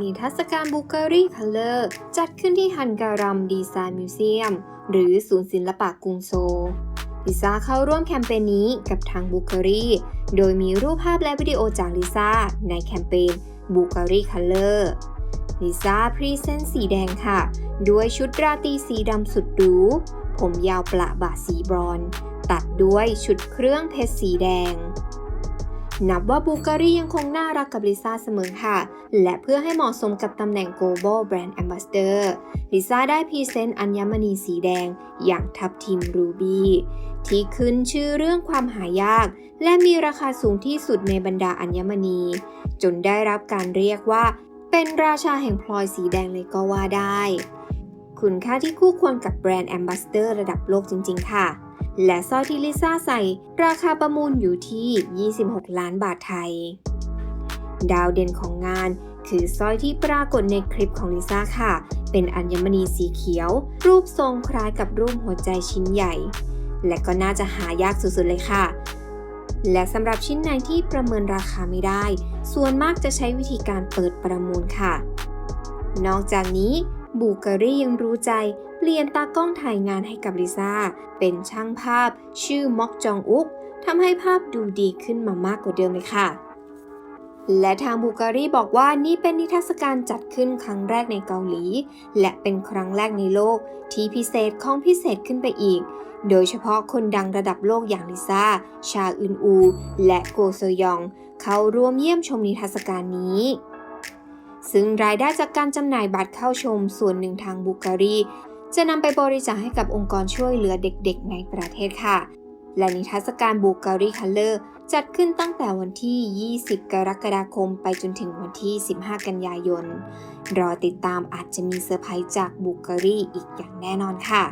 นิทรรศการบูการีคัลเลอร์จัดขึ้นที่ฮันการัมดีไซน์มิวเซียม หรือศูนย์ศิลปะกรุงโซลลิซ่าเข้าร่วมแคมเปญนี้กับทางบูการีโดยมีรูปภาพและวิดีโอจากลิซ่าในแคมเปญบูการีคัลเลอร์ลิซ่าพรีเซนต์สีแดงค่ะ ด้วยชุดราตรีสีดำสุดหรู ผมยาวประบาสีบรอน ตัดด้วยชุดเครื่องเพชรสีแดง นับว่าบูการียังคงน่ารักกับลิซ่าเสมอค่ะ และเพื่อให้เหมาะสมกับตำแหน่ง Global Brand Ambassador ลิซ่าได้พรีเซนต์อัญมณีสีแดง อย่างทับทิมรูบี้ที่ขึ้นชื่อเรื่องความหายาก และมีราคาสูงที่สุดในบรรดาอัญมณี จนได้รับการเรียกว่า เป็นราชาแห่งพลอยสีแดงเลยก็ว่าได้ คุณค่าที่คู่ควรกับแบรนด์แอมบ s สเดอร์ระดับโลกจริง ๆ ค่ะ และสร้อยที่ลิซ่าใส่ราคาประมูลอยู่ที่ 26 ล้านบาทไทย ดาวเด่นของงานคือสร้อยที่ปรากฏในคลิปของลิซ่าค่ะ เป็นอัญมณีสีเขียว รูปทรงคล้ายกับรูปหัวใจชิ้นใหญ่ และก็น่าจะหายากสุดๆเลยค่ะ และสำหรับชิ้นไหนที่ประเมินราคาไม่ได้ ส่วนมากจะใช้วิธีการเปิดประมูลค่ะ นอกจากนี้บูการียังรู้ใจ ลี่ยนตากล้องถ่ายงานให้กับลิซ่า เป็นช่างภาพชื่อม็อกจองอุกทำให้ภาพดูดีขึ้นมามากกว่าเดิมเลยค่ะ และทางบูการีบอกว่านี่เป็นนิทรรศการจัดขึ้นครั้งแรกในเกาหลี และเป็นครั้งแรกในโลก ที่พิเศษของพิเศษขึ้นไปอีก โดยเฉพาะคนดังระดับโลกอย่างลิซ่า ชาอึนอู และโกโซยอง เข้าร่วมเยี่ยมชมนิทรรศการนี้ซึ่งรายได้จากการจำหน่ายบัตรเข้าชมส่วนหนึ่งทางบูการี จะนำไปบริจาคให้กับองค์กรช่วยเหลือเด็กๆ ในประเทศค่ะ และนิทรรศการบูการีคัลเลอร์จัดขึ้นตั้งแต่วันที่ 20 กรกฎาคม ไปจนถึงวันที่ 15 กันยายน รอติดตามอาจจะมีเซอร์ไพรส์จากบูการีอีกอย่างแน่นอนค่ะ